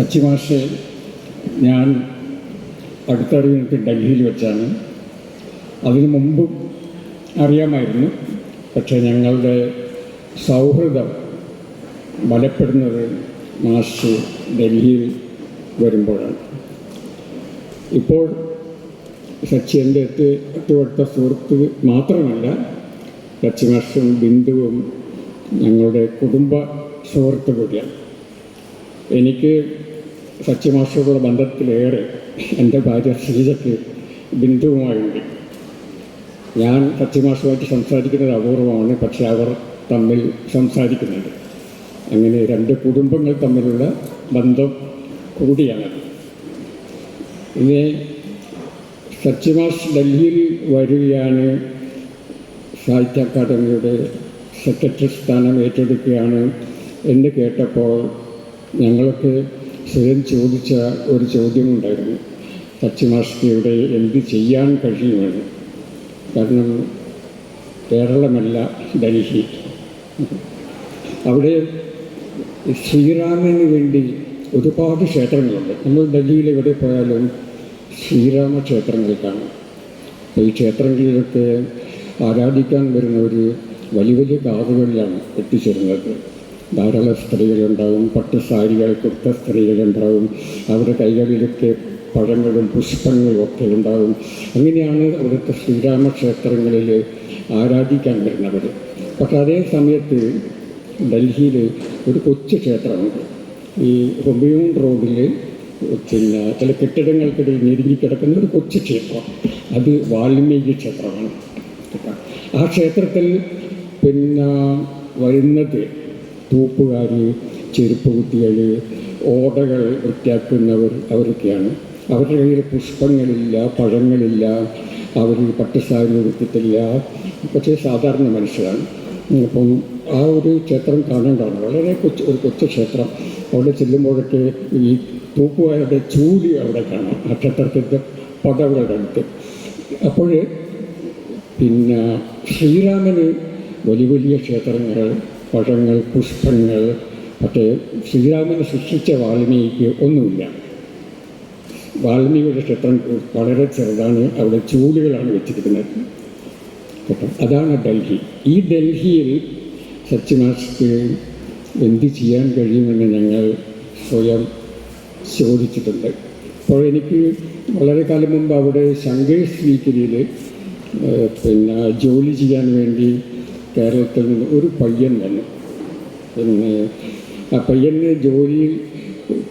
സച്ചിമാഷെ ഞാൻ അടുത്തറിഞ്ഞിട്ട് ഡൽഹിയിൽ വെച്ചാണ്. അതിനു മുമ്പും അറിയാമായിരുന്നു. പക്ഷേ ഞങ്ങളുടെ സൗഹൃദം ബലപ്പെടുന്നത് മാഷ് ഡൽഹിയിൽ വരുമ്പോഴാണ്. ഇപ്പോൾ സച്ചി എന്റെ എത്തി എത്തിവട്ട സുഹൃത്ത് മാത്രമല്ല സച്ചി മാഷും ബിന്ദുവും ഞങ്ങളുടെ കുടുംബ സുഹൃത്ത് കൂടിയാണ്. എനിക്ക് സച്ചിമാഷോടുള്ള ബന്ധത്തിലേറെ എന്റെ ഭാര്യ ശ്രീജയ്ക്ക് ബിന്ദുവുമായുണ്ട്. ഞാൻ സച്ചിമാഷുമായിട്ട് സംസാരിക്കുന്നത് അപൂർവമാണ് പക്ഷെ അവർ തമ്മിൽ സംസാരിക്കുന്നുണ്ട് അങ്ങനെ രണ്ട് കുടുംബങ്ങൾ തമ്മിലുള്ള ബന്ധം കൂടിയാണത്. ഇനി സച്ചിമാസ് ഡൽഹിയിൽ വരികയാണ്. സാഹിത്യ അക്കാദമിയുടെ സെക്രട്ടറി സ്ഥാനം ഏറ്റെടുക്കുകയാണ് എന്ന് കേട്ടപ്പോൾ ഞങ്ങൾക്ക് സ്വയം ചോദിച്ച ഒരു ചോദ്യമുണ്ടായിരുന്നു. പശ്ചിമാഷ്ടിയുടെ എന്ത് ചെയ്യാൻ കഴിയുമെന്ന്. കാരണം കേരളമല്ല ഡൽഹി. അവിടെ ശ്രീരാമന് വേണ്ടി ഒരുപാട് ക്ഷേത്രങ്ങളുണ്ട്. നമ്മൾ ഡൽഹിയിൽ എവിടെ പോയാലും ശ്രീരാമ ക്ഷേത്രങ്ങൾ കാണാം. ഈ ക്ഷേത്രങ്ങളിലൊക്കെ ആരാധിക്കാൻ വരുന്നവർ വലിയ വലിയ കാതുകളിലാണ് എത്തിച്ചേരുന്നത്. ധാരാളം സ്ത്രീകളുണ്ടാവും പട്ടുസാരികൾ കുർത്ത സ്ത്രീകളുണ്ടാവും അവരുടെ കൈകളിലൊക്കെ പഴങ്ങളും പുഷ്പങ്ങളും ഒക്കെ ഉണ്ടാവും. അങ്ങനെയാണ് അവിടുത്തെ ശ്രീരാമക്ഷേത്രങ്ങളിൽ ആരാധിക്കാൻ വരുന്നവർ പക്ഷെ അതേ സമയത്ത് ഡൽഹിയിൽ ഒരു കൊച്ചു ക്ഷേത്രമുണ്ട്. ഈ ഹുമയൂൺ റോഡിൽ പിന്നെ ചില കെട്ടിടങ്ങൾക്കിടയിൽ ഞെരുങ്ങിക്കിടക്കുന്ന ഒരു കൊച്ചു ക്ഷേത്രം. അത് വാൽമീകി ക്ഷേത്രമാണ്. ആ ക്ഷേത്രത്തിൽ പിന്നെ വരുന്നത് തൂപ്പുകാർ ചെരുപ്പ് കുത്തികൾ ഓടകൾ വൃത്തിയാക്കുന്നവർ അവരൊക്കെയാണ്. അവരുടെ കയ്യിൽ പുഷ്പങ്ങളില്ല പഴങ്ങളില്ല അവർ പട്ടുസാരി ഉടുത്തിട്ടില്ല പക്ഷേ സാധാരണ മനുഷ്യരാണ്. അപ്പം ആ ഒരു ക്ഷേത്രം കാണേണ്ടതാണ്. വളരെ കൊച്ചു ഒരു കൊച്ചു ക്ഷേത്രം. അവിടെ ചെല്ലുമ്പോഴൊക്കെ ഈ തൂപ്പുകാരുടെ ചൂടി അവിടെ കാണാം. ആ ക്ഷേത്രത്തിന്റെ പടവുകളുടെ അടുത്ത് അപ്പോൾ പിന്നെ ശ്രീരാമന് വലിയ വലിയ ക്ഷേത്രങ്ങൾ പഴങ്ങൾ പുഷ്പങ്ങൾ പക്ഷേ ശ്രീരാമനെ സൃഷ്ടിച്ച വാൽമീകിക്ക് ഒന്നുമില്ല. വാൽമീകിയുടെ ക്ഷേത്രം വളരെ ചെറുതാണ്. അവിടെ ചൂലുകളാണ് വെച്ചിരിക്കുന്നത്. കേട്ടോ അതാണ് ഡൽഹി. ഈ ഡൽഹിയിൽ സച്ചിമാസ്ക്ക് എന്ത് ചെയ്യാൻ കഴിയുമെന്ന് ഞങ്ങൾ സ്വയം ചോദിച്ചിട്ടുണ്ട്. അപ്പോൾ എനിക്ക് വളരെ കാലം മുമ്പ് അവിടെ ശങ്കേഷ് വീക്കിലിയിൽ പിന്നെ ജോലി ചെയ്യാൻ വേണ്ടി കേരളത്തിൽ നിന്ന് ഒരു പയ്യൻ തന്നെ. പിന്നെ ആ പയ്യന് ജോലിയിൽ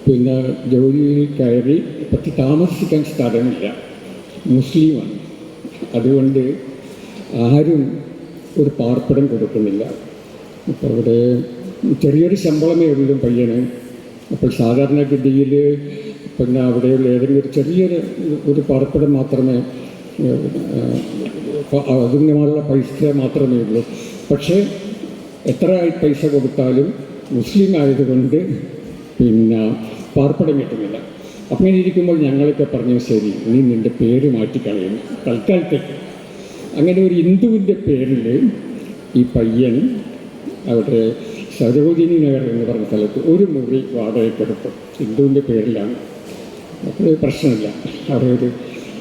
പിന്നെ ജോലിയിൽ കയറി പറ്റി താമസിക്കാൻ സ്ഥലമില്ല മുസ്ലിമാണ്. അതുകൊണ്ട് ആരും ഒരു പാർപ്പിടം കൊടുക്കുന്നില്ല. അപ്പോൾ അവിടെ ചെറിയൊരു ശമ്പളമേ ഉള്ളൂ പയ്യന്. അപ്പോൾ സാധാരണഗതിയിൽ പിന്നെ അവിടെയുള്ള ഏതെങ്കിലും ഒരു ചെറിയൊരു ഒരു പാർപ്പിടം മാത്രമേ അതിനുള്ള പൈസ മാത്രമേ ഉള്ളൂ. പക്ഷേ എത്ര പൈസ കൊടുത്താലും മുസ്ലിം ആയതുകൊണ്ട് പിന്നെ പാർപ്പിടം കിട്ടുന്നില്ല. അങ്ങനെ ഇരിക്കുമ്പോൾ ഞങ്ങളൊക്കെ പറഞ്ഞു ശരി നീ നിന്റെ പേര് മാറ്റിക്കളയുന്നു തൽക്കാലത്തേക്ക്. അങ്ങനെ ഒരു ഹിന്ദുവിന്റെ പേരിൽ ഈ പയ്യൻ അവിടെ സരോജിനി നഗർ എന്ന് പറഞ്ഞ സ്ഥലത്ത് ഒരു മുറി വാടകയ്ക്കെടുത്തു ഹിന്ദുവിന്റെ പേരിലാണ്. അപ്പോൾ പ്രശ്നമില്ല. അവിടെ ഒരു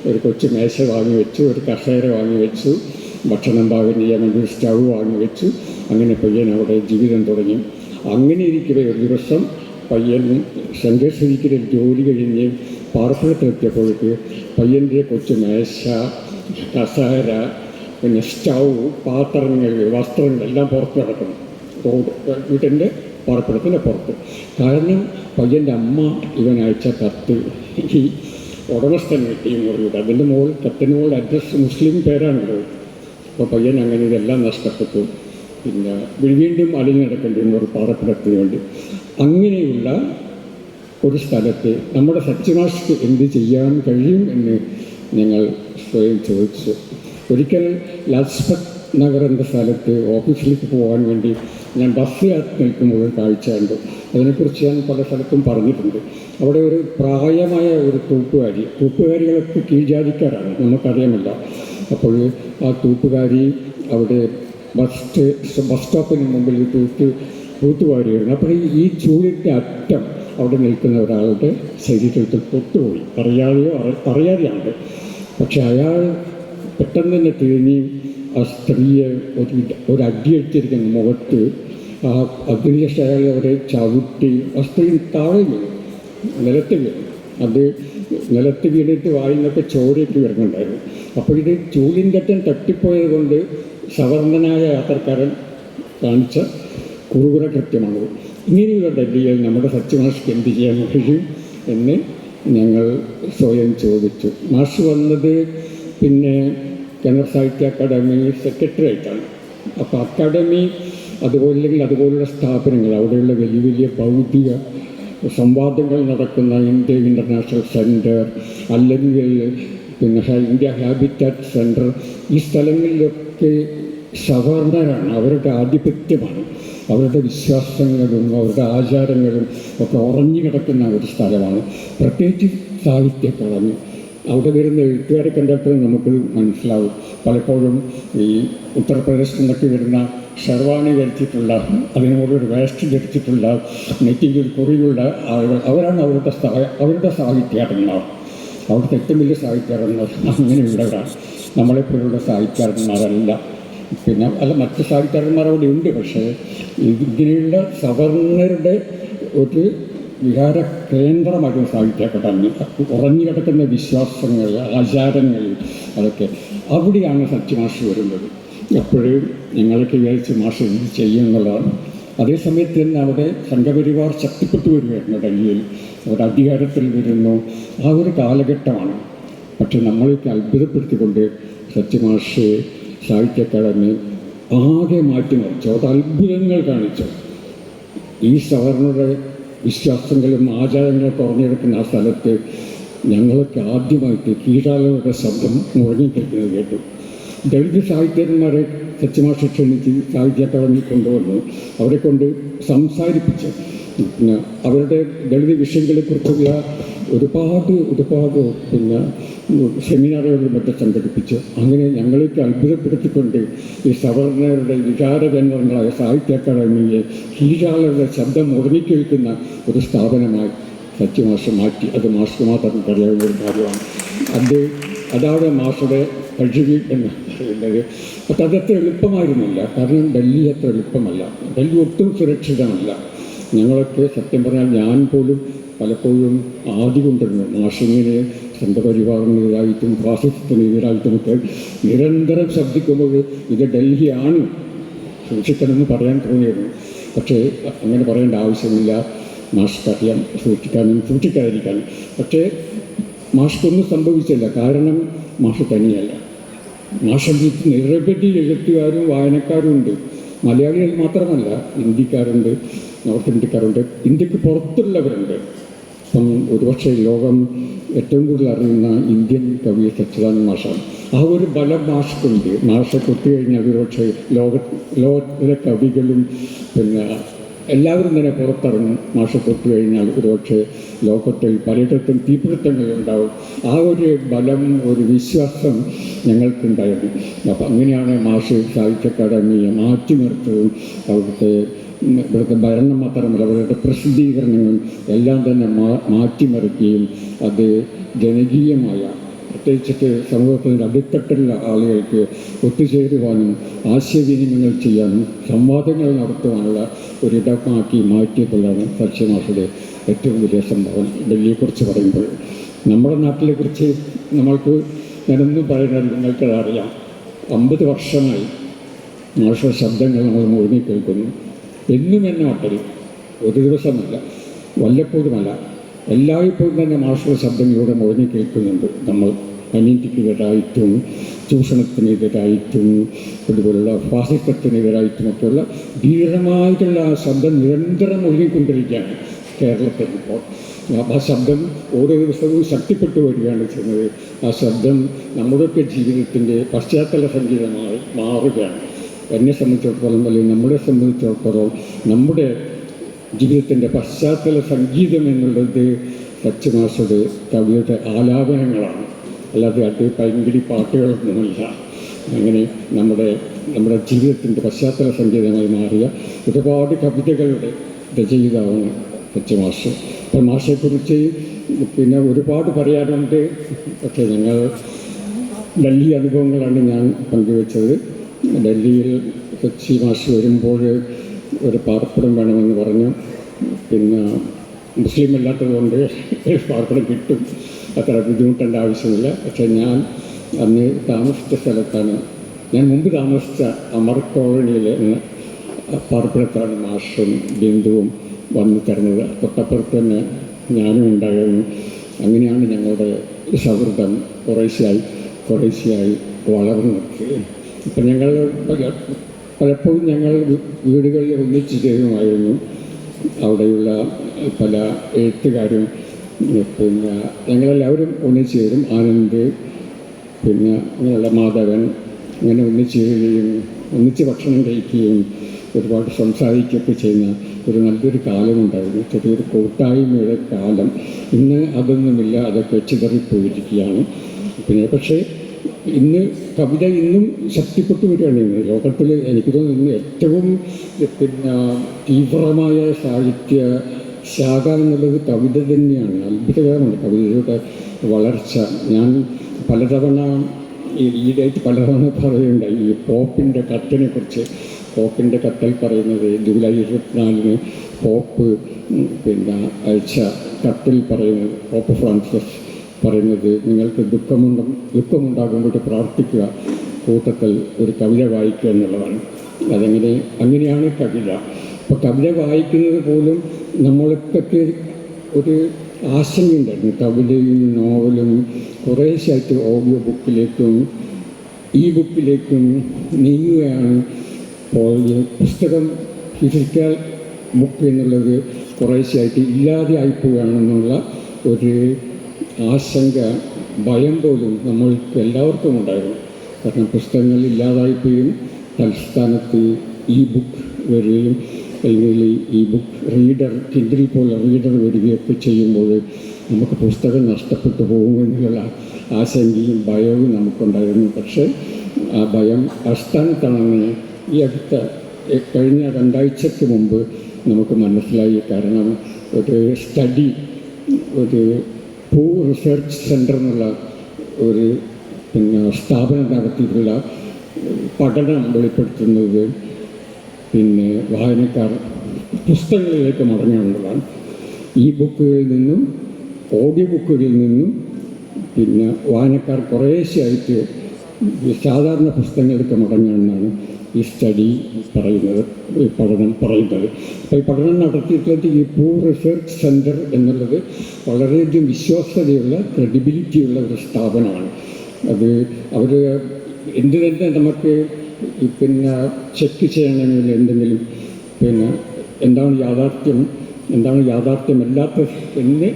ഒരു കൊച്ചു മേശ വാങ്ങി വെച്ചു ഒരു കസേര വാങ്ങി വെച്ചു ഭക്ഷണം പാകം ചെയ്യാൻ വേണ്ടി ഒരു സ്റ്റൗ വാങ്ങി വെച്ചു. അങ്ങനെ പയ്യൻ അവിടെ ജീവിതം തുടങ്ങി. അങ്ങനെ ഇരിക്കവേ ഒരു ദിവസം പയ്യൻ ശങ്കേശ്വരിക്കലിൽ ജോലി കഴിഞ്ഞ് പാർപ്പിടത്തിലെത്തിയപ്പോഴേക്ക് പയ്യന്റെ കൊച്ചു മേശ കസേര പിന്നെ സ്റ്റൗ പാത്രങ്ങൾ വസ്ത്രങ്ങൾ എല്ലാം പുറത്ത് കിടക്കണം വീട്ടിന്റെ പാർപ്പിടത്തിന്റെ പുറത്ത്. കാരണം പയ്യന്റെ അമ്മ ഇവൻ അയച്ച കത്ത് ഈ ഉടമസ്ഥൻ കിട്ടി പറഞ്ഞത് അതിന്റെ മോൾ കത്തിന് മോൾ അഡ്രസ് മുസ്ലിം പേരാണല്ലോ. അപ്പോൾ പയ്യൻ അങ്ങനെ ഇതെല്ലാം നഷ്ടപ്പെട്ടു. പിന്നെ വീണ്ടും അലിഞ്ഞു നടക്കേണ്ടി വന്നു ഒരു പാറപ്പിടത്തിന് വേണ്ടി. അങ്ങനെയുള്ള ഒരു സ്ഥലത്ത് നമ്മുടെ സത്യമാഷ്ക്ക് എന്ത് ചെയ്യാൻ കഴിയും എന്ന് ഞങ്ങൾ സ്വയം ചോദിച്ചു. ഒരിക്കൽ ലജ്പത് എന്ന സ്ഥലത്ത് ഓഫീസിലേക്ക് പോകാൻ വേണ്ടി ഞാൻ ബസ് നിൽക്കുമ്പോൾ ഒരു കാഴ്ച കണ്ടു. അതിനെക്കുറിച്ച് ഞാൻ പല സ്ഥലത്തും പറഞ്ഞിട്ടുണ്ട്. അവിടെ ഒരു പ്രായമായ ഒരു തൂപ്പുകാരി തൂപ്പുകാരികളൊക്കെ കീഴ്ജാതിക്കാരാണ്. നമുക്കറിയാമല്ല. അപ്പോൾ ആ തൂപ്പുകാരി അവിടെ ബസ് ബസ് സ്റ്റോപ്പിന് മുമ്പിൽ തൂത്ത് തൂത്തുവാരിയായിരുന്നു അപ്പോൾ ഈ- ചൂടിന്റെ അറ്റം അവിടെ നിൽക്കുന്ന ഒരാളുടെ ശരീരത്തിൽ തൊട്ടുപോയി അറിയാതെയോ അറി- അറിയാതെയാണ് പക്ഷെ അയാൾ പെട്ടെന്ന് തന്നെ തിരിഞ്ഞ് ആ സ്ത്രീയെ ഒരു അടിയെടുത്തിരിക്കുന്ന മുഖത്ത് ആ അതിനുശേഷം അവരെ ചവിട്ടി ആ സ്ത്രീ താഴെ വീണു നിലത്ത് വീണു. അത് നിലത്ത് വീണിട്ട് വായിന്നൊക്കെ ചോരയ്ക്ക് വരുന്നുണ്ടായിരുന്നു. അപ്പോൾ ഇത് ചൂലിന്ററ്റം തട്ടിപ്പോയത് കൊണ്ട് സവർണനായ യാത്രക്കാരൻ കാണിച്ച കുറുകുറ കൃത്യമാണത്. ഇങ്ങനെയുള്ള ഡൽഹിയിൽ നമ്മുടെ സത്യമാഷ്ക്ക് എന്ത് ചെയ്യാൻ കഴിയും എന്ന് ഞങ്ങൾ സ്വയം ചോദിച്ചു. മാഷ് വന്നത് പിന്നെ കേന്ദ്ര സാഹിത്യ അക്കാദമി സെക്രട്ടറി ആയിട്ടാണ് അപ്പോൾ അക്കാദമി അതുപോലെ അതുപോലുള്ള സ്ഥാപനങ്ങൾ അവിടെയുള്ള വലിയ വലിയ ഭൗതിക സംവാദങ്ങൾ നടക്കുന്ന ഇന്ത്യ ഇന്റർനാഷണൽ സെന്റർ അല്ലെങ്കിൽ പിന്നെ ഇന്ത്യ ഹാബിറ്റാറ്റ് സെന്റർ ഈ സ്ഥലങ്ങളിലൊക്കെ സവർണരാണ് അവരുടെ ആധിപത്യമാണ്. അവരുടെ വിശ്വാസങ്ങളും അവരുടെ ആചാരങ്ങളും ഒക്കെ ഉറഞ്ഞു കിടക്കുന്ന ഒരു സ്ഥലമാണ്. പ്രത്യേകിച്ച് സാഹിത്യ അവിടെ വരുന്ന എഴുത്തുകാരെ കണ്ടപ്പോൾ നമുക്ക് മനസ്സിലാവും. പലപ്പോഴും ഈ ഉത്തർപ്രദേശിൽ നിന്നൊക്കെ വരുന്ന ഷെർവാണി ധരിച്ചിട്ടുള്ള അതിനോടൊരു വേസ്റ്റ് ധരിച്ചിട്ടുള്ള ഒരു കുറിയുള്ള ആളുകൾ അവരാണ് അവരുടെ അവരുടെ സാഹിത്യകാരന്മാർ അവിടുത്തെ ഏറ്റവും വലിയ സാഹിത്യകാരന്മാർ അങ്ങനെയുള്ളവരാണ് നമ്മളെപ്പോലുള്ള സാഹിത്യകാരന്മാരല്ല പിന്നെ അല്ല മറ്റ് സാഹിത്യകാരന്മാർ അവിടെ ഉണ്ട് പക്ഷേ ഇങ്ങനെയുള്ള സവർണരുടെ ഒരു വികാര കേന്ദ്രമായിട്ട് സ്ഥാപിക്കപ്പെട്ട ഉറഞ്ഞു കിടക്കുന്ന വിശ്വാസങ്ങൾ ആചാരങ്ങൾ അതൊക്കെ അവിടെയാണ് സത്യമാഷ് വരുന്നത്. എപ്പോഴും ഞങ്ങളൊക്കെ വിചാരിച്ച് മാഷ് എന്ത് ചെയ്യും എന്നുള്ളതാണ്. അതേസമയത്ത് തന്നെ അവിടെ സംഘപരിവാർ ശക്തിപ്പെട്ടു വരികയായിരുന്നു ഡൽഹിയിൽ. അവർ അധികാരത്തിൽ വരുന്നു. ആ ഒരു കാലഘട്ടമാണ്. പക്ഷെ നമ്മളൊക്കെ അത്ഭുതപ്പെടുത്തിക്കൊണ്ട് സത്യമാഷ് സാഹിത്യ അക്കാദമി ആകെ മാറ്റിമറിച്ചു അത് അത്ഭുതങ്ങൾ കാണിച്ചു. ഈ സവർണരുടെ വിശ്വാസങ്ങളും ആചാരങ്ങളും തുറന്നെടുക്കുന്ന ആ സ്ഥലത്ത് ഞങ്ങൾക്ക് ആദ്യമായിട്ട് കീഴാളുകളുടെ ശബ്ദം മുഴങ്ങിക്കേൾക്കുന്നത് കേട്ടു. ദളിത് സാഹിത്യന്മാരെ സത്യമാഷ ക്ഷണിച്ച് സാഹിത്യ അക്കാദമി കൊണ്ടുവന്നു അവരെ കൊണ്ട് സംസാരിപ്പിച്ച് പിന്നെ അവരുടെ ദളിത് വിഷയങ്ങളെക്കുറിച്ചുള്ള ഒരുപാട് ഒരുപാട് പിന്നെ സെമിനാറുകളും മറ്റും സംഘടിപ്പിച്ചു. അങ്ങനെ ഞങ്ങൾക്ക് അത്ഭുതപ്പെടുത്തിക്കൊണ്ട് ഈ സവർണരുടെ വികാരകേന്ദ്രങ്ങളായ സാഹിത്യ അക്കാദമിയെ കീഴാളുകളുടെ ശബ്ദം ഉറങ്ങിക്കഴിക്കുന്ന ഒരു സ്ഥാപനമായി സത്യമാഷ് മാറ്റി. അത് മാസ്റ്റർ മാത്രം പറയാവുന്ന ഒരു കാര്യമാണ്. അത് അതാണ് മാഷയുടെ പഴുവി എന്ന് പറയുന്നത് പക്ഷെ അതത്ര എളുപ്പമായിരുന്നില്ല. കാരണം ഡൽഹി അത്ര എളുപ്പമല്ല. ഡൽഹി ഒട്ടും സുരക്ഷിതമല്ല. ഞങ്ങളൊക്കെ സത്യം പറഞ്ഞാൽ ഞാൻ പോലും പലപ്പോഴും ആദ്യം കൊണ്ടിരുന്നു. മാഷിങ്ങനെ സംഘപരിവാറിനെതിരായിട്ടും ഫാസിസത്തിനെതിരായിട്ടുമൊക്കെ നിരന്തരം ശബ്ദിക്കുമ്പോൾ ഇത് ഡൽഹിയാണ് സൂക്ഷിക്കണമെന്ന് പറയാൻ തോന്നിയത് പക്ഷേ അങ്ങനെ പറയേണ്ട ആവശ്യമില്ല. മാഷ്ക്കറിയാം സൂക്ഷിക്കാനും സൂക്ഷിക്കാതിരിക്കാനും പക്ഷേ മാസ്കൊന്നും സംഭവിച്ചില്ല. കാരണം മാഷ് തനിയല്ല. മാഷത്തിൽ നിരവധി എഴുത്തുകാരും വായനക്കാരും ഉണ്ട് മലയാളികൾ മാത്രമല്ല ഹിന്ദിക്കാരുണ്ട് നോർത്ത് ഇന്ത്യക്കാരുണ്ട്. ഇന്ത്യയ്ക്ക് പുറത്തുള്ളവരുണ്ട്. ഒരുപക്ഷെ ലോകം ഏറ്റവും കൂടുതൽ അറിയുന്ന ഇന്ത്യൻ കവി സച്ചിദാനന്ദ മാഷാണ്. ആ ഒരു ബലം മാഷക്കുണ്ട് മാഷ കൊത്തു കഴിഞ്ഞാൽ ഒരുപക്ഷെ ലോക ലോകത്തിലെ കവികളും പിന്നെ എല്ലാവരും തന്നെ പുറത്തിറങ്ങും. മാഷ തൊട്ട് കഴിഞ്ഞാൽ ഒരുപക്ഷെ ലോകത്തിൽ പലയിടത്തും തീപിടുത്തങ്ങൾ ഉണ്ടാവും. ആ ഒരു ബലം ഒരു വിശ്വാസം ഞങ്ങൾക്കുണ്ടായിരുന്നു. അപ്പം അങ്ങനെയാണ് മാഷ് സാഹിത്യ അക്കാദമിയെ മാറ്റി നിർത്തതും അവിടുത്തെ ഇവിടുത്തെ ഭരണം മാത്രമല്ല അവരുടെ പ്രസിദ്ധീകരണങ്ങളും എല്ലാം തന്നെ മാ മാറ്റിമറിക്കുകയും അത് ജനകീയമായ പ്രത്യേകിച്ചിട്ട് സമൂഹത്തിന്റെ അടിത്തട്ടിലുള്ള ആളുകൾക്ക് ഒത്തുചേരുവാനും ആശയവിനിമയങ്ങൾ ചെയ്യാനും സംവാദങ്ങൾ നടത്തുവാനുള്ള ഒരിടമാക്കി മാറ്റിയപ്പോഴാണ് സത്യമാഷയുടെ ഏറ്റവും വലിയ സംഭവം. ഡൽഹിയെക്കുറിച്ച് പറയുമ്പോൾ നമ്മുടെ നാട്ടിലെക്കുറിച്ച് നമ്മൾക്ക് ഞാനൊന്നും പറയുന്നത് നിങ്ങൾക്കത് അറിയാം. അമ്പത് വർഷമായി മാഷ ശബ്ദങ്ങൾ നമ്മൾ മുഴുകി കേൾക്കുന്നു. എന്നും എന്നെ മട്ടരും ഒരു ദിവസമല്ല വല്ലപ്പോഴുമല്ല. എല്ലായ്പ്പോഴും തന്നെ മാഷയുടെ ശബ്ദം ഇവിടെ മുഴങ്ങി കേൾക്കുന്നുണ്ട് നമ്മൾ. അനീതിക്കെതിരായിട്ടും ചൂഷണത്തിനെതിരായിട്ടും അതുപോലുള്ള ഫാസിസത്തിനെതിരായിട്ടുമൊക്കെയുള്ള ധീരമായിട്ടുള്ള ആ ശബ്ദം നിരന്തരം ഒഴുകിക്കൊണ്ടിരിക്കുകയാണ് കേരളത്തിൽ ഇപ്പോൾ ആ ശബ്ദം ഓരോ ദിവസവും ശക്തിപ്പെട്ടു വരികയാണ് ചെയ്യുന്നത്. ആ ശബ്ദം നമ്മുടെയൊക്കെ ജീവിതത്തിന്റെ പശ്ചാത്തല സംഗീതമായി മാറുകയാണ്. എന്നെ സംബന്ധിച്ചിടത്തോളം അല്ലെങ്കിൽ നമ്മളെ സംബന്ധിച്ചിടത്തോളം നമ്മുടെ ജീവിതത്തിന്റെ പശ്ചാത്തല സംഗീതം എന്നുള്ളത് സത്യമാസയുടെ കവിയുടെ ആലാപനങ്ങളാണ്. അല്ലാതെ അത് പൈങ്കിടി പാട്ടുകളൊന്നുമില്ല. അങ്ങനെ നമ്മുടെ നമ്മുടെ ജീവിതത്തിന്റെ പശ്ചാത്തല സംഗീതമായി മാറിയ ഒരുപാട് കവിതകളുടെ രചയിതാവാണ് പച്ചമാസ അപ്പം മാഷയെക്കുറിച്ച് പിന്നെ ഒരുപാട് പറയാനുണ്ട്. പക്ഷേ ഞങ്ങൾ വലിയ അനുഭവങ്ങളാണ് ഞാൻ പങ്കുവച്ചത്. ഡൽഹിയിൽ കൊച്ചി മാഷ് വരുമ്പോൾ ഒരു പാർപ്പിടം വേണമെന്ന് പറഞ്ഞു. പിന്നെ മുസ്ലിം അല്ലാത്തതുകൊണ്ട് പാർപ്പിടം കിട്ടും. അത്ര ബുദ്ധിമുട്ടേണ്ട ആവശ്യമില്ല. പക്ഷേ ഞാൻ അന്ന് താമസിച്ച സ്ഥലത്താണ്. ഞാൻ മുമ്പ് താമസിച്ച അമർ കോളനിയിലെ പാർപ്പിടത്താണ് മാഷും ബിന്ദുവും വന്നു തരുന്നത് തൊട്ടപ്പുറത്ത് തന്നെ ഞാനും ഉണ്ടായിരുന്നു. അങ്ങനെയാണ് ഞങ്ങളുടെ സൗഹൃദം. കുറേശ്ശായി കുറേശ്ശിയായി വളർന്നു. ഇപ്പം ഞങ്ങൾ പല- പലപ്പോഴും ഞങ്ങൾ വീടുകളിൽ ഒന്നിച്ച് ചെയ്യുമായിരുന്നു അവിടെയുള്ള പല എഴുത്തുകാരും പിന്നെ ഞങ്ങളെല്ലാവരും ഒന്നിച്ച് ചേരും. ആനന്ദ് പിന്നെ അങ്ങനെയുള്ള മാധവൻ അങ്ങനെ ഒന്നിച്ച് ചേരുകയും ഒന്നിച്ച് ഭക്ഷണം കഴിക്കുകയും ഒരുപാട് സംസാരിക്കുകയൊക്കെ ചെയ്യുന്ന ഒരു നല്ലൊരു കാലമുണ്ടായിരുന്നു. ചെറിയൊരു കൂട്ടായ്മയുടെ കാലം. ഇന്ന് അതൊന്നുമില്ല. അതൊക്കെ ചിതറിപ്പോയിരിക്കുകയാണ്. പിന്നെ പക്ഷേ ഇന്ന് കവിത ഇന്നും ശക്തിപ്പെട്ടു വരികയാണ്. ഇന്ന് ലോകത്തിൽ എനിക്ക് തോന്നുന്നു ഇന്ന് ഏറ്റവും പിന്നെ തീവ്രമായ സാഹിത്യ ശാഖ എന്നുള്ളത് കവിത തന്നെയാണ്. അത്ഭുതകരമാണ് കവിതയുടെ വളർച്ച. ഞാൻ പലതവണ ഈ ഈയിടെയായിട്ട് പലതവണ പറയുന്നുണ്ടായി ഈ പോപ്പിന്റെ കത്തിനെ കുറിച്ച് പോപ്പിന്റെ കത്തിൽ പറയുന്നത് ജൂലൈ ഇരുപത്തിനാലിന് പോപ്പ് പിന്നെ അയച്ച കത്തിൽ പറയുന്നത് പോപ്പ് ഫ്രാൻസിസ് പറയുന്നത് നിങ്ങൾക്ക് ദുഃഖമുണ്ട ദുഃഖമുണ്ടാകുമ്പോൾ പ്രാർത്ഥിക്കുക. കൂട്ടത്തിൽ ഒരു കവിത വായിക്കുക എന്നുള്ളതാണ്. അതങ്ങനെ അങ്ങനെയാണ് കവിത. അപ്പോൾ കവിത വായിക്കുന്നത് പോലും നമ്മൾക്കൊക്കെ ഒരു ആശങ്കയുണ്ടായിരുന്നു. കവിതയും നോവലും കുറേശ്ശായിട്ട് ഓഡിയോ ബുക്കിലേക്കും ഈ ബുക്കിലേക്കും നീങ്ങുകയാണ്. പോയത് പുസ്തകം ഫിസിക്കൽ ബുക്ക് എന്നുള്ളത് കുറേശ്ശായിട്ട് ഇല്ലാതെ ആയിപ്പോവുകയാണെന്നുള്ള ഒരു ആശങ്ക ഭയം പോലും നമ്മൾക്ക് എല്ലാവർക്കും ഉണ്ടായിരുന്നു. കാരണം പുസ്തകങ്ങൾ ഇല്ലാതായിപ്പോയും തൽസ്ഥാനത്ത് ഇ ബുക്ക് വരികയും അല്ലെങ്കിൽ ഈ ബുക്ക് റീഡർ കിൻഡിൽ പോലെ റീഡർ വരികയൊക്കെ ചെയ്യുമ്പോൾ നമുക്ക് പുസ്തകം നഷ്ടപ്പെട്ടു പോകുമെന്നുള്ള ആശങ്കയും ഭയവും നമുക്കുണ്ടായിരുന്നു. പക്ഷേ ആ ഭയം അസ്ഥാനത്താണെന്ന് ഈ അടുത്ത കഴിഞ്ഞ രണ്ടാഴ്ചയ്ക്ക് മുമ്പ് നമുക്ക് മനസ്സിലായി. കാരണം ഒരു സ്റ്റഡി ഒരു പൂ റിസർച്ച് സെന്റർ എന്നുള്ള ഒരു പിന്നെ സ്ഥാപനം നടത്തിയിട്ടുള്ള പഠനം വെളിപ്പെടുത്തുന്നത് പിന്നെ വായനക്കാർ പുസ്തകങ്ങളിലേക്ക് മടങ്ങാനുള്ളതാണ് ഈ ബുക്കുകളിൽ നിന്നും ഓഡിയോ ബുക്കുകളിൽ നിന്നും പിന്നെ വായനക്കാർ കുറേശ്ശെയായിട്ട് സാധാരണ പുസ്തകങ്ങളിലേക്ക് മടങ്ങാമെന്നാണ് ഈ സ്റ്റഡി പറയുന്നത് ഈ പഠനം പറയുന്നത്. അപ്പോൾ ഈ പഠനം നടത്തിയിട്ടുള്ളത് ഈ പൂ റിസർച്ച് സെന്റർ എന്നുള്ളത് വളരെയധികം വിശ്വാസ്യതയുള്ള ക്രെഡിബിലിറ്റിയുള്ള ഒരു സ്ഥാപനമാണ്. അത് അവർ എന്ത് തന്നെ നമുക്ക് പിന്നെ ചെക്ക് ചെയ്യണമെങ്കിൽ എന്തെങ്കിലും പിന്നെ എന്താണ് യാഥാർത്ഥ്യം എന്താണ് യാഥാർത്ഥ്യമല്ലാത്ത എന്ന്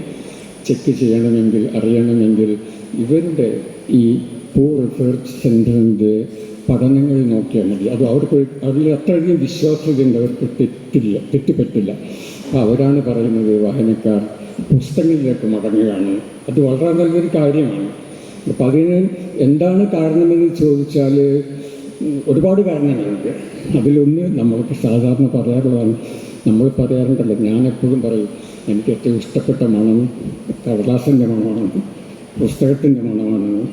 ചെക്ക് ചെയ്യണമെങ്കിൽ അറിയണമെങ്കിൽ ഇവരുടെ ഈ പൂ റിസർച്ച് സെന്ററിന്റെ പഠനങ്ങൾ നോക്കിയാൽ മതി. അത് അവർക്ക് അതിൽ അത്രയധികം വിശ്വാസ്യതയുണ്ട് അവർക്ക് തെറ്റില്ല തെറ്റുപറ്റില്ല. അപ്പോൾ അവരാണ് പറയുന്നത് വായനക്കാർ പുസ്തകങ്ങളിലേക്ക് മടങ്ങുകയാണ്. അത് വളരെ നല്ലൊരു കാര്യമാണ്. അപ്പം അതിന് എന്താണ് കാരണമെന്ന് ചോദിച്ചാൽ ഒരുപാട് കാരണങ്ങളുണ്ട്. അതിലൊന്ന് നമ്മൾക്ക് സാധാരണ പറയാറുള്ളതാണ് നമ്മൾ പറയാറുണ്ടല്ലോ ഞാനെപ്പോഴും പറയും എനിക്ക് ഏറ്റവും ഇഷ്ടപ്പെട്ട മണം കടലാസിന്റെ മണമാണ് പുസ്തകത്തിന്റെ മണമാണ്.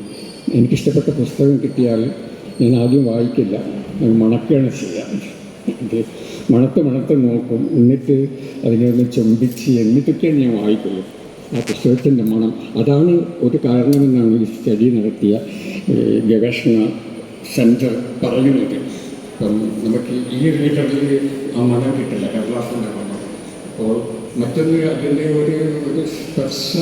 എനിക്കിഷ്ടപ്പെട്ട പുസ്തകം കിട്ടിയാൽ ഞാൻ ആദ്യം വായിക്കില്ല. മണക്കുകയാണ് ചെയ്യാം. മണത്ത് മണത്ത് നോക്കും. എന്നിട്ട് അതിനെ ഒന്ന് ചുംബിച്ച് എന്നിട്ടൊക്കെയാണ് ഞാൻ വായിക്കുള്ളൂ ആ പുസ്തകത്തിന്റെ മണം. അതാണ് ഒരു കാരണമെന്നാണ് ഈ സ്റ്റഡി നടത്തിയ ഗവേഷണ സെന്റർ പറയുന്നത്. അപ്പം നമുക്ക് ഈ റീഡറിൽ ആ മണം കിട്ടില്ല. കടലാസിന്റെ മണം. അപ്പോൾ മറ്റൊന്ന് അതിന്റെ ഒരു ഒരു സ്പർശ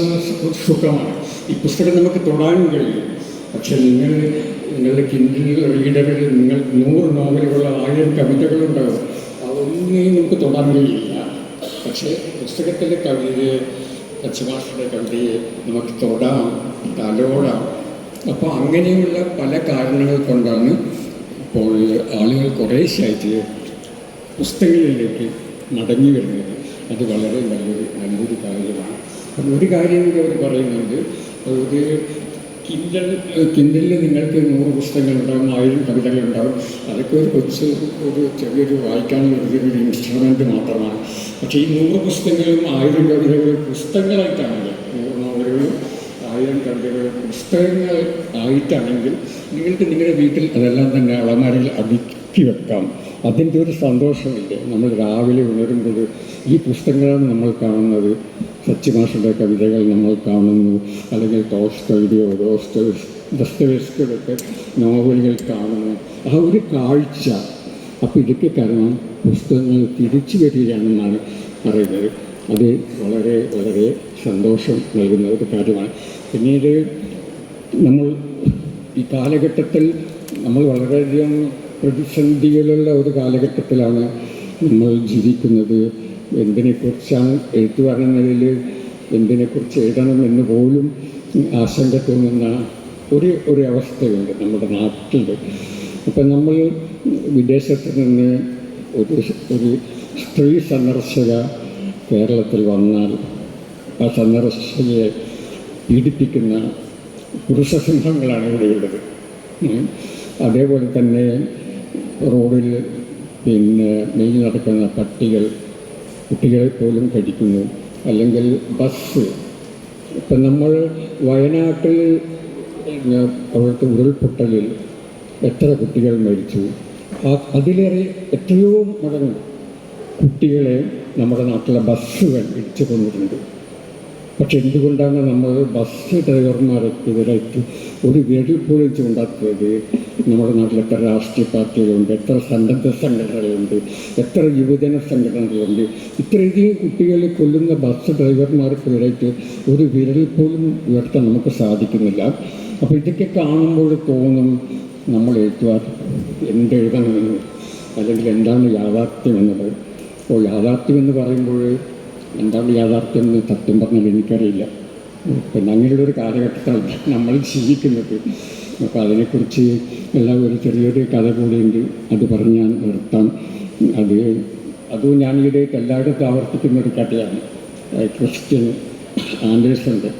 സുഖമാണ്. ഈ പുസ്തകം നമുക്ക് തൊടാനും കഴിയും. പക്ഷെ നിങ്ങൾ നിങ്ങളുടെ കിൻഡിൽ റീഡറിൽ നിങ്ങൾ നൂറ് നോവലുകളുള്ള ആയിരം കവിതകളുണ്ടാകും. അതൊന്നും നമുക്ക് തൊടാൻ കഴിയില്ല. പക്ഷേ പുസ്തകത്തിലെ കവിതയെ കച്ചഭാഷയുടെ കവിതയെ നമുക്ക് തൊടാം തലോടാം. അപ്പോൾ അങ്ങനെയുള്ള പല കാരണങ്ങൾ കൊണ്ടാണ് ഇപ്പോൾ ആളുകൾ കുറേശ്ശായിട്ട് പുസ്തകങ്ങളിലേക്ക് മടങ്ങി വരുന്നത്. അത് വളരെ നല്ലൊരു നല്ലൊരു കാര്യമാണ്. ഒരു കാര്യം കൂടി അവർ പറയുന്നുണ്ട്. ഒരു കിൻഡൽ കിൻഡലിൽ നിങ്ങൾക്ക് നൂറ് പുസ്തകങ്ങളുണ്ടാകും ആയിരം കവിതകളുണ്ടാകും അതൊക്കെ ഒരു കൊച്ചു ഒരു ചെറിയൊരു വായിക്കാനുള്ള ഒരു ഇൻസ്ട്രുമെന്റ് മാത്രമാണ്. പക്ഷേ ഈ നൂറ് പുസ്തകങ്ങളും ആയിരം കവിതകളും പുസ്തകങ്ങളായിട്ടാണെങ്കിൽ നൂറ് നോവലുകളും ആയിരം കവിതകളും പുസ്തകങ്ങൾ ആയിട്ടാണെങ്കിൽ നിങ്ങൾക്ക് നിങ്ങളുടെ വീട്ടിൽ അതെല്ലാം തന്നെ അളമാരിൽ അടുക്കി വെക്കാം. അതിന്റെ ഒരു സന്തോഷമില്ലേ? നമ്മൾ രാവിലെ ഉണരുമ്പോൾ ഈ പുസ്തകങ്ങളാണ് നമ്മൾ കാണുന്നത്. സച്ചിമാഷയുടെ കവിതകൾ നമ്മൾ കാണുന്നു. അല്ലെങ്കിൽ ടോസ്റ്റോയുടെയോ ദോസ്റ്റോ ദസ്തവേസ്കയുടെയൊക്കെ നോവലുകൾ കാണുന്നു. ആ ഒരു കാഴ്ച. അപ്പോൾ ഇതൊക്കെ കാരണം പുസ്തകങ്ങൾ തിരിച്ചു വരികയാണെന്നാണ് പറയുന്നത്. അത് വളരെ വളരെ സന്തോഷം നൽകുന്ന ഒരു കാര്യമാണ്. പിന്നീട് നമ്മൾ ഈ കാലഘട്ടത്തിൽ നമ്മൾ വളരെയധികം പ്രതിസന്ധികളുള്ള ഒരു കാലഘട്ടത്തിലാണ് നമ്മൾ ജീവിക്കുന്നത്. എന്തിനെക്കുറിച്ചാണ് എഴുത്തു പറയുന്നതിൽ എന്തിനെക്കുറിച്ച് എഴുതണം എന്ന് പോലും ആശങ്ക തോന്നുന്ന ഒരു ഒരു അവസ്ഥയുണ്ട് നമ്മുടെ നാട്ടിൽ അപ്പം നമ്മൾ വിദേശത്ത് നിന്ന് ഒരു ഒരു സ്ത്രീ സന്ദർശക കേരളത്തിൽ വന്നാൽ ആ സന്ദർശകയെ പീഡിപ്പിക്കുന്ന പുരുഷസിംഹങ്ങളാണ് ഇവിടെയുള്ളത്. അതേപോലെ തന്നെ റോഡിൽ പിന്നെ മെയിൽ നടക്കുന്ന പട്ടികൾ കുട്ടികളെ പോലും പഠിക്കുന്നു അല്ലെങ്കിൽ ബസ് ഇപ്പം നമ്മൾ വയനാട്ടിൽ അവിടുത്തെ ഉരുൾപൊട്ടലിൽ എത്ര കുട്ടികൾ മരിച്ചു. അതിലേറെ എത്രയോ മടങ്ങ് കുട്ടികളെ നമ്മുടെ നാട്ടിലെ ബസ്സുകൾ ഇടിച്ചു കൊന്നിട്ടുണ്ട്. പക്ഷെ എന്തുകൊണ്ടാണ് നമ്മൾ ബസ് ഡ്രൈവർമാർക്കെതിരായിട്ട് ഒരു വിരൽ പോലും ചൂണ്ടാത്തത് നമ്മുടെ നാട്ടിൽ എത്ര രാഷ്ട്രീയ പാർട്ടികളുണ്ട് എത്ര സന്നദ്ധ സംഘടനകളുണ്ട് എത്ര യുവജന സംഘടനകളുണ്ട്. ഇത്രയധികം കുട്ടികളെ കൊല്ലുന്ന ബസ് ഡ്രൈവർമാർക്കെതിരായിട്ട് ഒരു വിരൽ പോലും ഉയർത്താൻ നമുക്ക് സാധിക്കുന്നില്ല. അപ്പോൾ ഇതൊക്കെ കാണുമ്പോൾ തോന്നും നമ്മൾ എഴുത്തുകാർ എന്തെഴുതണമെന്ന് അല്ലെങ്കിൽ എന്താണ് യാഥാർത്ഥ്യം എന്നത് അപ്പോൾ യാഥാർത്ഥ്യം എന്ന് പറയുമ്പോൾ എന്താണ് യാഥാർത്ഥ്യം എന്ന് സത്യം പറഞ്ഞാൽ എനിക്കറിയില്ല. പിന്നെ അങ്ങനെയുള്ളൊരു കാലഘട്ടത്തിലാണ് നമ്മൾ ജീവിക്കുന്നത്. അപ്പോൾ അതിനെക്കുറിച്ച് എല്ലാം ഒരു ചെറിയൊരു കഥ കൂടിയുണ്ട് അത് പറഞ്ഞാൽ നിർത്താം. അത് അതും ഞാൻ ഈയിടെ എല്ലായിടത്തും ആവർത്തിക്കുന്ന ഒരു കഥയാണ്. ക്രിസ്ത്യൻ ആൻഡേഴ്സന്റെ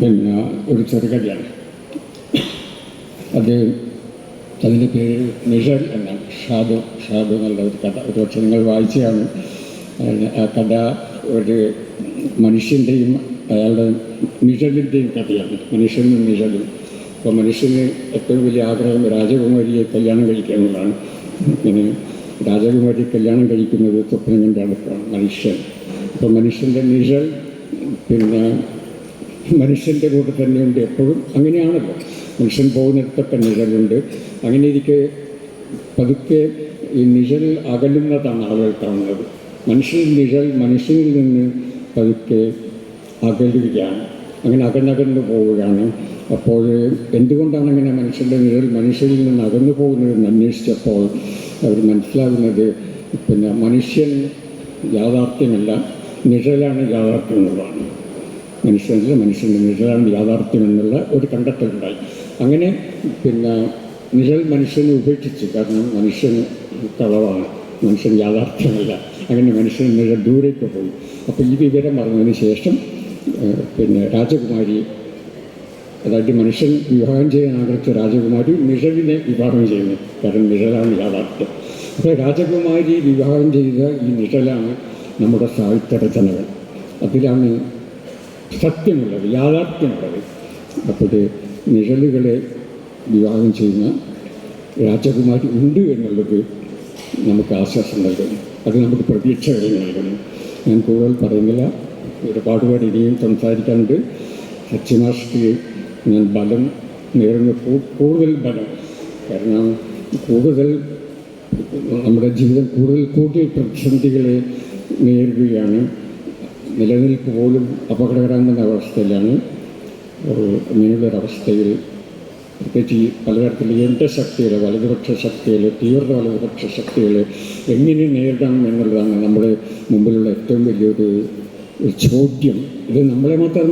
പിന്നെ ഒരു ചെറുകഥയാണ് അത് അതിന്റെ പേര് നിഴൽ എന്നാണ്. ഷാദു ഷാദു എന്നുള്ള ഒരു കഥ. ഒരു പക്ഷേ നിങ്ങൾ വായിച്ചതാണ്. ആ കഥ ഒരു മനുഷ്യന്റെയും അയാളുടെ നിഴലിന്റെയും കഥയാണ്. മനുഷ്യനും നിഴലും അപ്പോൾ മനുഷ്യന് ഏറ്റവും വലിയ ആഗ്രഹം രാജകുമാരിയെ കല്യാണം കഴിക്കുക എന്നുള്ളതാണ്. പിന്നെ രാജകുമാരി കല്യാണം കഴിക്കുന്നത് സ്വപ്നം കണ്ട അടുത്താണ് മനുഷ്യൻ. അപ്പോൾ മനുഷ്യന്റെ നിഴൽ പിന്നെ മനുഷ്യന്റെ കൂടെ തന്നെയുണ്ട് എപ്പോഴും. അങ്ങനെയാണല്ലോ. മനുഷ്യൻ പോകുന്നിടത്തൊക്കെ നിഴലുണ്ട്. അങ്ങനെ ഇരിക്കെ പതുക്കെ ഈ നിഴൽ അകലുന്നതാണ് ആളുകൾ കാണുന്നത്. മനുഷ്യൻ നിഴൽ മനുഷ്യനിൽ നിന്ന് പതുക്കെ അകലുകയാണ്. അങ്ങനെ അകന്നകന്നു പോവുകയാണ്. അപ്പോൾ എന്തുകൊണ്ടാണ് ഇങ്ങനെ മനുഷ്യന്റെ നിഴൽ മനുഷ്യരിൽ നിന്ന് അകന്നു പോകുന്നതെന്ന് അന്വേഷിച്ചപ്പോൾ അവർ മനസ്സിലാകുന്നത് പിന്നെ മനുഷ്യൻ യാഥാർത്ഥ്യമല്ല നിഴലാണ് യാഥാർത്ഥ്യം എന്നുള്ളതാണ്. മനുഷ്യനിൽ മനുഷ്യന്റെ നിഴലാണ് യാഥാർത്ഥ്യം എന്നുള്ള ഒരു കണ്ടെത്തലുണ്ടായി. അങ്ങനെ പിന്നെ നിഴൽ മനുഷ്യനെ ഉപേക്ഷിച്ചു കാരണം മനുഷ്യൻ കളവാണ് മനുഷ്യൻ യാഥാർത്ഥ്യമല്ല. അങ്ങനെ മനുഷ്യൻ നിഴൽ ദൂരേക്ക് പോയി. അപ്പോൾ ഈ വിവരം അറിഞ്ഞതിന് ശേഷം പിന്നെ രാജകുമാരി അതായത് മനുഷ്യൻ വിവാഹം ചെയ്യാൻ ആഗ്രഹിച്ച രാജകുമാരി നിഴലിനെ വിവാഹം ചെയ്യുന്നു. കാരണം നിഴലാണ് യാഥാർത്ഥ്യം. അപ്പോൾ രാജകുമാരി വിവാഹം ചെയ്ത ഈ നിഴലാണ് നമ്മുടെ സാഹിത്യ രചനകൾ. അതിലാണ് സത്യമുള്ളത് യാഥാർത്ഥ്യമുള്ളത്. അപ്പോൾ നിഴലുകളെ വിവാഹം ചെയ്യുന്ന രാജകുമാരി ഉണ്ട് എന്നുള്ളത് നമുക്ക് ആശ്വാസം നൽകുന്നു. അത് നമുക്ക് പ്രതീക്ഷകൾ നൽകുന്നു. ഞാൻ കൂടുതൽ പറയുന്നില്ല. ഒരുപാട് പേർ ഇനിയും സംസാരിക്കാനുണ്ട്. സച്ചിമാഷ്ക്ക് ഞാൻ ബലം നേരുന്ന. കൂ- കൂടുതൽ ബലം. കാരണം കൂടുതൽ നമ്മുടെ ജീവിതം കൂടുതൽ കൂടുതൽ പ്രതിസന്ധികളെ നേരിടുകയാണ്. നിലനിൽപ്പ് പോലും അപകടകരമെന്ന അവസ്ഥയിലാണ്. ഇങ്ങനെയുള്ളൊരവസ്ഥയിൽ പ്രത്യേകിച്ച് ഈ പലതരത്തിൽ എന്റെ യന്ത്രശക്തികൾ വലതുപക്ഷ ശക്തികൾ തീവ്ര വലതുപക്ഷ ശക്തികൾ എങ്ങനെ നേരിടണം എന്നുള്ളതാണ് നമ്മുടെ മുമ്പിലുള്ള ഏറ്റവും വലിയൊരു ചോദ്യം ഇത് നമ്മളെ മാത്രം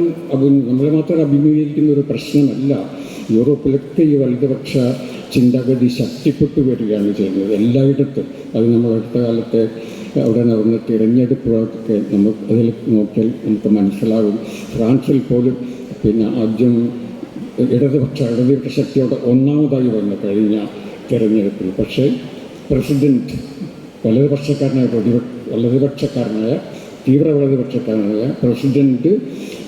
നമ്മളെ മാത്രം അഭിമുഖീകരിക്കുന്ന ഒരു പ്രശ്നമല്ല. യൂറോപ്പിലൊക്കെ ഈ വലതുപക്ഷ ചിന്താഗതി ശക്തിപ്പെട്ടു വരികയാണ് ചെയ്യുന്നത്. എല്ലായിടത്തും. അത് നമ്മൾ അടുത്ത കാലത്തെ അവിടെ നടന്ന തിരഞ്ഞെടുപ്പുകളൊക്കെ നമുക്ക് അതിൽ നോക്കിയാൽ നമുക്ക് മനസ്സിലാകും ഫ്രാൻസിൽ പോലും പിന്നെ ആദ്യം ഇടതുപക്ഷ ഇടതുപക്ഷ ശക്തിയോടെ ഒന്നാമതായി വന്ന കഴിഞ്ഞ തിരഞ്ഞെടുപ്പിൽ. പക്ഷേ പ്രസിഡന്റ് വലതുപക്ഷക്കാരനായ പ്രതിപക്ഷ വലതുപക്ഷക്കാരനായ തീവ്ര വലതുപക്ഷക്കാരനായ പ്രസിഡന്റ്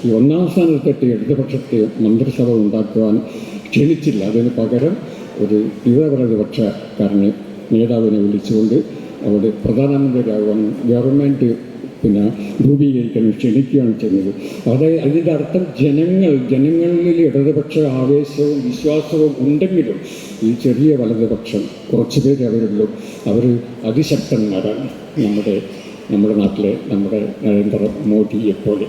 ഈ ഒന്നാം സ്ഥാനത്തെത്തി ഇടതുപക്ഷത്തെ മന്ത്രിസഭ ഉണ്ടാക്കുവാൻ ക്ഷണിച്ചില്ല. അതിന് പകരം ഒരു തീവ്ര വലതുപക്ഷക്കാരനെ നേതാവിനെ വിളിച്ചുകൊണ്ട് അവിടെ പ്രധാനമന്ത്രിയാകുവാൻ ഗവൺമെന്റ് പിന്നെ രൂപീകരിക്കാൻ ക്ഷണിക്കുകയാണ് ചെയ്യുന്നത്. അതായത് അതിന്റെ അർത്ഥം ജനങ്ങൾ ജനങ്ങളിൽ ഇടതുപക്ഷ ആവേശവും വിശ്വാസവും ഉണ്ടെങ്കിലും ഈ ചെറിയ വലതുപക്ഷം കുറച്ച് പേര് അവരുള്ളൂ. അവർ അതിശക്തന്മാരാണ് നമ്മുടെ നമ്മുടെ നാട്ടിലെ നമ്മുടെ നരേന്ദ്ര മോദിയെപ്പോലെ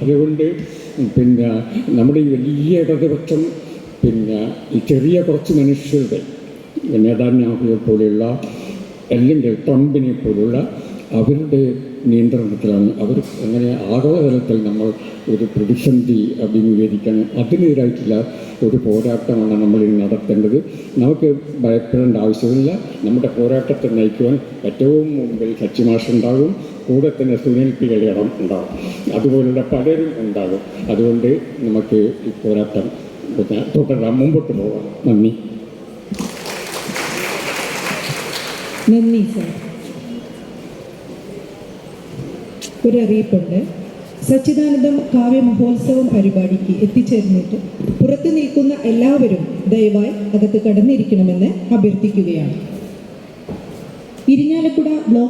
അതുകൊണ്ട് പിന്നെ നമ്മുടെ ഈ വലിയ ഇടതുപക്ഷം പിന്നെ ഈ ചെറിയ കുറച്ച് മനുഷ്യരുടെ നേതാന്യാഹുയെ പോലെയുള്ള അല്ലെങ്കിൽ ട്രംപിനെ പോലുള്ള അവരുടെ നിയന്ത്രണത്തിലാണ്. അവർ അങ്ങനെ ആഗോളതലത്തിൽ നമ്മൾ ഒരു പ്രതിസന്ധി അഭിമുഖീകരിക്കാൻ അതിനെതിരായിട്ടുള്ള ഒരു പോരാട്ടമാണ് നമ്മൾ ഇനി നടത്തേണ്ടത്. നമുക്ക് ഭയപ്പെടേണ്ട ആവശ്യമില്ല. നമ്മുടെ പോരാട്ടത്തെ നയിക്കുവാൻ ഏറ്റവും മുമ്പിൽ സച്ചിമാഷുണ്ടാകും കൂടെ തന്നെ സുനിൽ പി ഇടം ഉണ്ടാകും. അതുപോലുള്ള പലരും ഉണ്ടാകും. അതുകൊണ്ട് നമുക്ക് ഈ പോരാട്ടം തുടരാം. മുമ്പോട്ട് പോകാം നന്ദി. നന്ദി സർ. ഒരു അറിയിപ്പുണ്ട് സച്ചിദാനന്ദം കാവ്യ മഹോത്സവം പരിപാടിക്ക് എത്തിച്ചേർന്നിട്ട് പുറത്തു നിൽക്കുന്ന എല്ലാവരും ദയവായി അകത്ത് കടന്നിരിക്കണമെന്ന് അഭ്യർത്ഥിക്കുകയാണ്. ഇരിഞ്ഞാലക്കുട ബ്ലോക്ക്